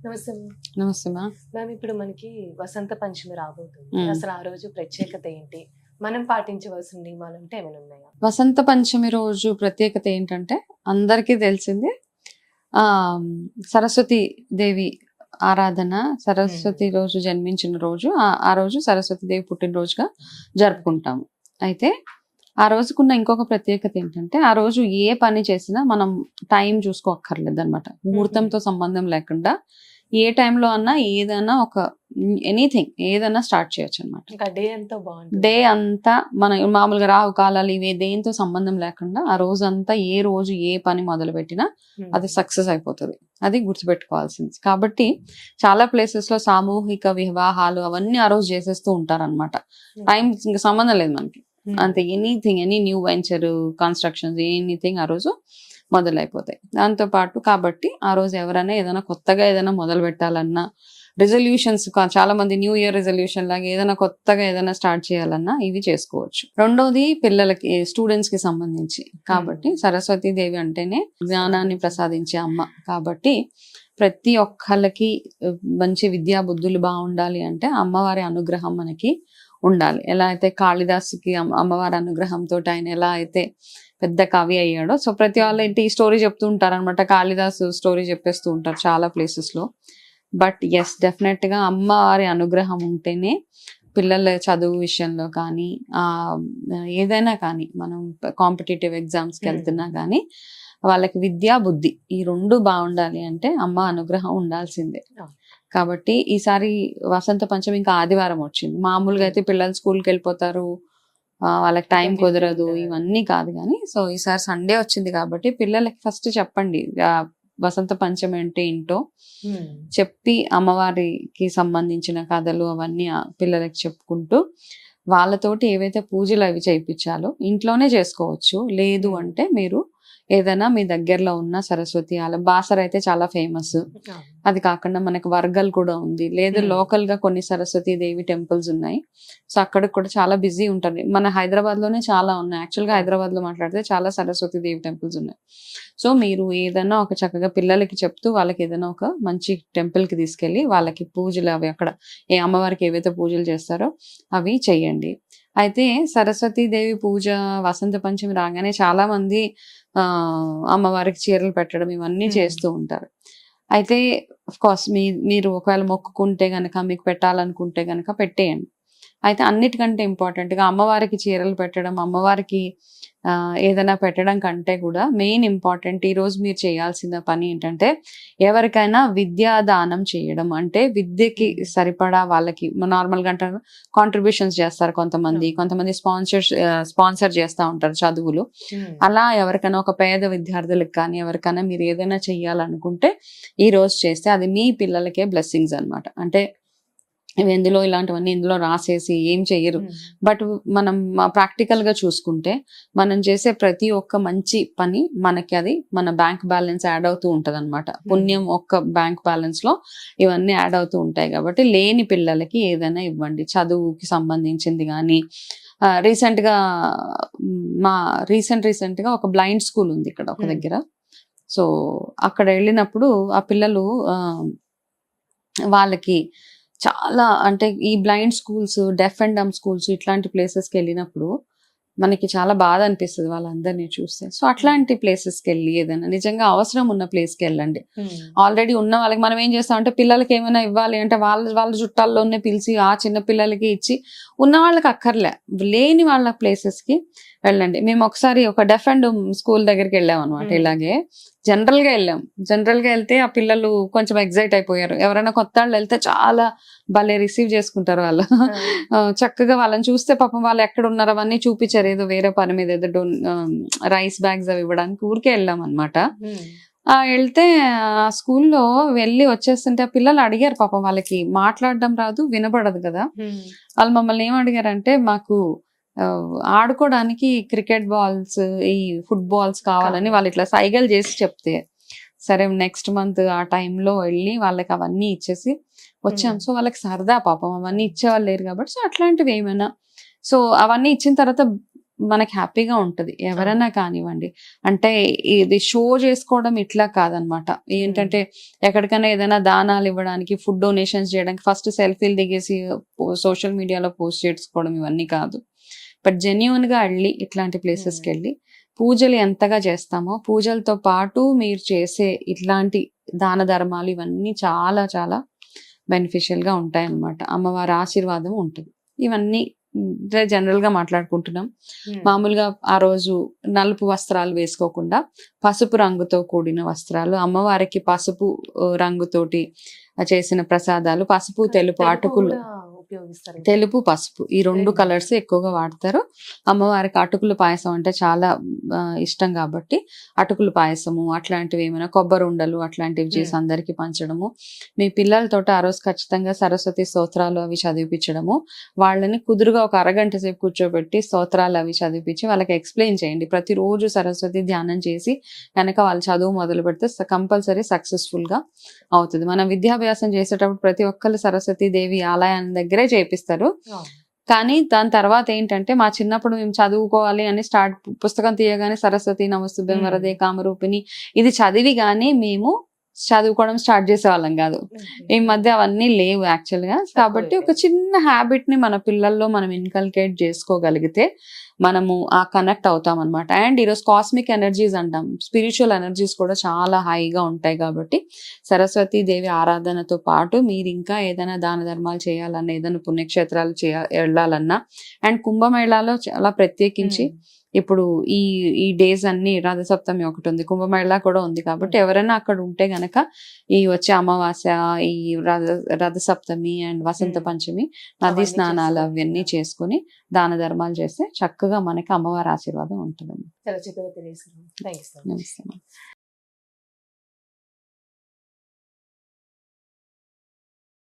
నమస్తే మ్యామ్. నమస్తే మ్యామ్ ఇప్పుడు మనకి వసంత పంచమి రాబోతుంది. అసలు ఆ రోజు ప్రత్యేకత ఏంటి? మనం పాటించవలసిన నియమాలు అంటే ఏమైనా ఉన్నాయా? వసంత పంచమి రోజు ప్రత్యేకత ఏంటంటే అందరికీ తెలిసింది ఆ సరస్వతి దేవి ఆరాధన సరస్వతి రోజు జన్మించిన రోజు ఆ- ఆ రోజు సరస్వతి దేవి పుట్టినరోజుగా జరుపుకుంటాము. అయితే ఆ రోజుకున్న ఇంకొక ప్రత్యేకత ఏంటంటే ఆ రోజు ఏ పని చేసినా మనం టైం చూసుకోక్కర్లేదు అనమాట ముహూర్తంతో సంబంధం లేకుండా ఏ టైంలో అన్నా ఏదైనా ఒక ఎనీథింగ్ ఏదైనా స్టార్ట్ చేయొచ్చు అనమాట డే ఎంతో బాగుంటుంది. డే అంతా మన మామూలుగా రాహు కాలాలు ఇవి దేంతో సంబంధం లేకుండా ఆ రోజు అంతా ఏ రోజు ఏ పని మొదలు పెట్టినా. అది సక్సెస్ అయిపోతుంది. అది గుర్తుపెట్టుకోవాల్సింది. కాబట్టి చాలా ప్లేసెస్లో సామూహిక వివాహాలు అవన్నీ ఆ రోజు చేసేస్తూ ఉంటారన్నమాట. మ్మ్. టైం ఇంకా సంబంధం లేదు మనకి. అంతే anything any new venture constructions anything ఆ రోజు మొదలైపోతాయి. దాంతో పాటు కాబట్టి ఆ రోజు ఎవరైనా ఏదైనా కొత్తగా ఏదైనా మొదలు పెట్టాలన్నా రిజల్యూషన్స్ చాలా మంది న్యూ ఇయర్ రిజల్యూషన్ లాగా ఏదైనా కొత్తగా ఏదైనా స్టార్ట్ చేయాలన్నా ఇవి చేసుకోవచ్చు. రెండోది పిల్లలకి స్టూడెంట్స్కి సంబంధించి. కాబట్టి సరస్వతి దేవి అంటేనే జ్ఞానాన్ని ప్రసాదించే అమ్మ. కాబట్టి ప్రతి ఒక్కళ్ళకి మంచి విద్యా బుద్ధులు బాగుండాలి అంటే అమ్మవారి అనుగ్రహం మనకి ఉండాలి. ఎలా అయితే కాళిదాసుకి అమ్మ- అమ్మవారి అనుగ్రహంతో ఆయన ఎలా అయితే పెద్ద కవి అయ్యాడో. సో ప్రతి వాళ్ళు ఏంటి ఈ స్టోరీ చెప్తూ ఉంటారు అనమాట కాళిదాసు స్టోరీ చెప్పేస్తూ ఉంటారు చాలా ప్లేసెస్లో బట్ ఎస్ డెఫినెట్గా అమ్మవారి అనుగ్రహం ఉంటేనే పిల్లల చదువు విషయంలో కానీ ఆ ఏదైనా కానీ మనం కాంపిటేటివ్ ఎగ్జామ్స్కి. వెళ్తున్నా కానీ వాళ్ళకి విద్యా బుద్ధి ఈ రెండు బాగుండాలి అంటే అమ్మ అనుగ్రహం ఉండాల్సిందే. కాబట్టి ఈసారి వసంత పంచమి ఇంకా ఆదివారం వచ్చింది మామూలుగా అయితే పిల్లలు స్కూల్కి వెళ్ళిపోతారు వాళ్ళకి టైం కుదరదు. ఇవన్నీ కాదు కానీ సో ఈసారి సండే వచ్చింది కాబట్టి పిల్లలకి ఫస్ట్ చెప్పండి వసంత పంచమి అంటే ఏంటో. చెప్పి అమ్మవారికి సంబంధించిన కథలు అవన్నీ పిల్లలకి చెప్పుకుంటూ వాళ్ళతోటి ఏవైతే పూజలు అవి చేయించాలో ఇంట్లోనే చేసుకోవచ్చు లేదు అంటే మీరు ఏదైనా మీ దగ్గరలో ఉన్న సరస్వతి ఆలయం బాసర అయితే చాలా ఫేమస్. అది కాకుండా మనకు వర్గల్ కూడా ఉంది. లేదు. లోకల్గా కొన్ని సరస్వతి దేవి టెంపుల్స్ ఉన్నాయి. సో అక్కడ కూడా చాలా బిజీ ఉంటుంది. మన హైదరాబాద్లోనే చాలా ఉన్నాయి. యాక్చువల్గా హైదరాబాద్లో మాట్లాడితే చాలా సరస్వతి దేవి టెంపుల్స్ ఉన్నాయి. సో మీరు ఏదైనా ఒక చక్కగా పిల్లలకి చెప్తూ వాళ్ళకి ఏదైనా ఒక మంచి టెంపుల్కి తీసుకెళ్ళి వాళ్ళకి పూజలు అవి అక్కడ ఏ అమ్మవారికి ఏవైతే పూజలు చేస్తారో అవి చెయ్యండి. అయితే సరస్వతి దేవి పూజ వసంత పంచమి రాగానే చాలా మంది ఆ అమ్మవారికి చీరలు పెట్టడం ఇవన్నీ. చేస్తూ ఉంటారు అయితే కోర్స్ మీ మీరు ఒకవేళ మొక్కుకుంటే గనక మీకు పెట్టాలనుకుంటే గనక పెట్టేయండి అయితే అన్నిటికంటే important గా అమ్మవారికి చీరలు పెట్టడం అమ్మవారికి ఏదైనా పెట్టడం కంటే కూడా మెయిన్ ఇంపార్టెంట్ ఈ రోజు మీరు చేయాల్సిన పని ఏంటంటే ఎవరికైనా విద్యా దానం చేయడం. అంటే విద్యకి సరిపడా వాళ్ళకి నార్మల్గా అంటారు కాంట్రిబ్యూషన్స్ చేస్తారు కొంతమంది. కొంతమంది స్పాన్సర్ స్పాన్సర్ చేస్తూ ఉంటారు చదువులు. అలా ఎవరికైనా ఒక పేద విద్యార్థులకు కానీ ఎవరికైనా మీరు ఏదైనా చెయ్యాలనుకుంటే ఈ రోజు చేస్తే అది మీ పిల్లలకే బ్లెస్సింగ్స్ అన్నమాట. అంటే ఇవి ఎందులో ఇలాంటివన్నీ ఇందులో రాసేసి ఏం చెయ్యరు. మ్మ్. బట్ మనం ప్రాక్టికల్గా చూసుకుంటే మనం చేసే ప్రతి ఒక్క మంచి పని మనకి అది మన బ్యాంక్ బ్యాలెన్స్ యాడ్ అవుతూ ఉంటది అనమాట పుణ్యం ఒక్క బ్యాంక్ బ్యాలెన్స్లో ఇవన్నీ యాడ్ అవుతూ ఉంటాయి కాబట్టి లేని పిల్లలకి ఏదైనా ఇవ్వండి. చదువుకి సంబంధించింది కానీ రీసెంట్గా మ్, రీసెంట్ రీసెంట్గా ఒక బ్లైండ్ స్కూల్ ఉంది ఇక్కడ ఒక. దగ్గర. సో అక్కడ వెళ్ళినప్పుడు ఆ పిల్లలు వాళ్ళకి చాలా అంటే ఈ blind schools deaf and dumb schools ఇట్లాంటి ప్లేసెస్కి వెళ్ళినప్పుడు మనకి చాలా బాధ అనిపిస్తుంది వాళ్ళందరినీ చూస్తే. సో అట్లాంటి ప్లేసెస్కి వెళ్ళి ఏదైనా నిజంగా అవసరం ఉన్న ప్లేస్కి వెళ్ళండి. ఆల్రెడీ ఉన్న వాళ్ళకి మనం ఏం చేస్తాం అంటే పిల్లలకి ఏమైనా ఇవ్వాలి అంటే వాళ్ళ వాళ్ళ చుట్టాల్లోనే పిలిచి ఆ చిన్న పిల్లలకి ఇచ్చి ఉన్న వాళ్ళకి అక్కర్లే. లేని వాళ్ళ ప్లేసెస్కి వెళ్ళండి. మేము ఒకసారి ఒక డెఫ్ అండ్ స్కూల్ దగ్గరికి వెళ్ళాం అనమాట Hmm. ఇలాగే. జనరల్గా వెళ్ళాం. జనరల్గా వెళ్తే ఆ పిల్లలు కొంచెం ఎగ్జైట్ అయిపోయారు. ఎవరైనా కొత్త వాళ్ళు వెళ్తే చాలా భలే రిసీవ్ చేసుకుంటారు వాళ్ళు. చక్కగా వాళ్ళని చూస్తే పాపం వాళ్ళు ఎక్కడ ఉన్నారు అవన్నీ చూపించారు. ఏదో వేరే పని మీద ఏదో డొన్ రైస్ బ్యాగ్స్ అవి ఇవ్వడానికి ఊరికే వెళ్ళాం అనమాట వెళ్తే ఆ స్కూల్లో వెళ్ళి వచ్చేస్తుంటే ఆ పిల్లలు అడిగారు పాపం వాళ్ళకి మాట్లాడడం రాదు వినపడదు కదా. వాళ్ళు మమ్మల్ని ఏం అడిగారంటే మాకు ఆడుకోవడానికి క్రికెట్ బాల్స్ ఈ ఫుట్బాల్స్ కావాలని కావాలి. వాళ్ళు ఇట్లా సైగలు చేసి చెప్తే సరే నెక్స్ట్ మంత్ ఆ టైంలో వెళ్ళి వాళ్ళకి అవన్నీ ఇచ్చేసి వచ్చాం. సో వాళ్ళకి సరదా పాపం అవన్నీ ఇచ్చేవాళ్ళు లేరు కాబట్టి సో అట్లాంటివి ఏమైనా. సో అవన్నీ ఇచ్చిన తర్వాత మనకి హ్యాపీగా ఉంటది. ఎవరైనా కానివ్వండి. అంటే ఇది షో చేసుకోవడం ఇట్లా కాదనమాట. ఏంటంటే ఎక్కడికైనా ఏదైనా దానాలు ఇవ్వడానికి ఫుడ్ డొనేషన్స్ చేయడానికి ఫస్ట్ సెల్ఫీలు దిగేసి సోషల్ మీడియాలో పోస్ట్ చేసుకోవడం ఇవన్నీ కాదు. బట్ జెన్యున్గా వెళ్ళి ఇట్లాంటి ప్లేసెస్కి Hmm. వెళ్ళి పూజలు ఎంతగా చేస్తామో పూజలతో పాటు మీరు చేసే ఇట్లాంటి దాన ధర్మాలు ఇవన్నీ చాలా చాలా బెనిఫిషియల్గా ఉంటాయి అన్నమాట అమ్మవారి ఆశీర్వాదం ఉంటుంది ఇవన్నీ జనరల్గా మాట్లాడుకుంటున్నాం ఉమ్. మామూలుగా ఆ రోజు నలుపు వస్త్రాలు వేసుకోకుండా పసుపు రంగుతో కూడిన వస్త్రాలు అమ్మవారికి పసుపు రంగుతోటి చేసిన ప్రసాదాలు పసుపు తెలుపు అటుకులు ఉపయోగిస్తారు తెలుపు పసుపు ఈ రెండు. కలర్స్ ఎక్కువగా వాడతారు. అమ్మవారికి అటుకుల పాయసం అంటే చాలా ఇష్టం కాబట్టి అటుకుల పాయసము అట్లాంటివి ఏమైనా కొబ్బరి ఉండలు అట్లాంటివి చేసి. అందరికి పంచడము. మీ పిల్లలతో ఆ రోజు ఖచ్చితంగా సరస్వతి స్తోత్రాలు అవి చదివిపించడము. వాళ్ళని కుదురుగా ఒక అరగంట సేపు కూర్చోబెట్టి స్తోత్రాలు అవి చదివిపించి వాళ్ళకి ఎక్స్ప్లెయిన్ చేయండి. ప్రతిరోజు సరస్వతి ధ్యానం చేసి కనుక వాళ్ళు చదువు మొదలు పెడితే కంపల్సరీ సక్సెస్ఫుల్గా అవుతుంది. మనం విద్యాభ్యాసం చేసేటప్పుడు ప్రతి ఒక్కరు సరస్వతి దేవి ఆలయాన్ని దగ్గరే చేపిస్తారు అవును. కానీ దాని తర్వాత ఏంటంటే మా చిన్నప్పుడు మేము చదువుకోవాలి అని స్టార్ట్ పుస్తకం తీయగానే సరస్వతి నమస్తుభ్యం. వరదే కామరూపిణి ఇది చదివి గానీ మేము చదువుకోవడం స్టార్ట్ చేసేవాళ్ళం కాదు. ఈ మధ్య అవన్నీ లేవు యాక్చువల్గా. కాబట్టి ఒక చిన్న హ్యాబిట్ని మన పిల్లల్లో మనం ఇన్కల్కేట్ చేసుకోగలిగితే మనము ఆ కనెక్ట్ అవుతాం అనమాట అండ్ ఈరోజు కాస్మిక్ ఎనర్జీస్ అంటాం. స్పిరిచువల్ ఎనర్జీస్ కూడా చాలా హైగా ఉంటాయి కాబట్టి సరస్వతి దేవి ఆరాధనతో పాటు మీరు ఇంకా ఏదైనా దాన ధర్మాలు చేయాలన్నా ఏదైనా పుణ్యక్షేత్రాలు చేయ వెళ్ళాలన్నా అండ్ కుంభమేళాలో చాలా ప్రత్యేకించి. ఇప్పుడు ఈ ఈ డేస్ అన్ని రథసప్తమి ఒకటి ఉంది కుంభమేళా కూడా ఉంది కాబట్టి ఎవరైనా అక్కడ ఉంటే గనక ఈ వచ్చే అమావాస్య ఈ Ratha Rathasaptami and Vasantha Hmm. Panchami నదీ స్నానాలు. అవన్నీ చేసుకుని దాన ధర్మాలు చేస్తే చక్కగా మనకి అమ్మవారి ఆశీర్వాదం ఉంటుంది చాలా చక్కగా నమస్తే.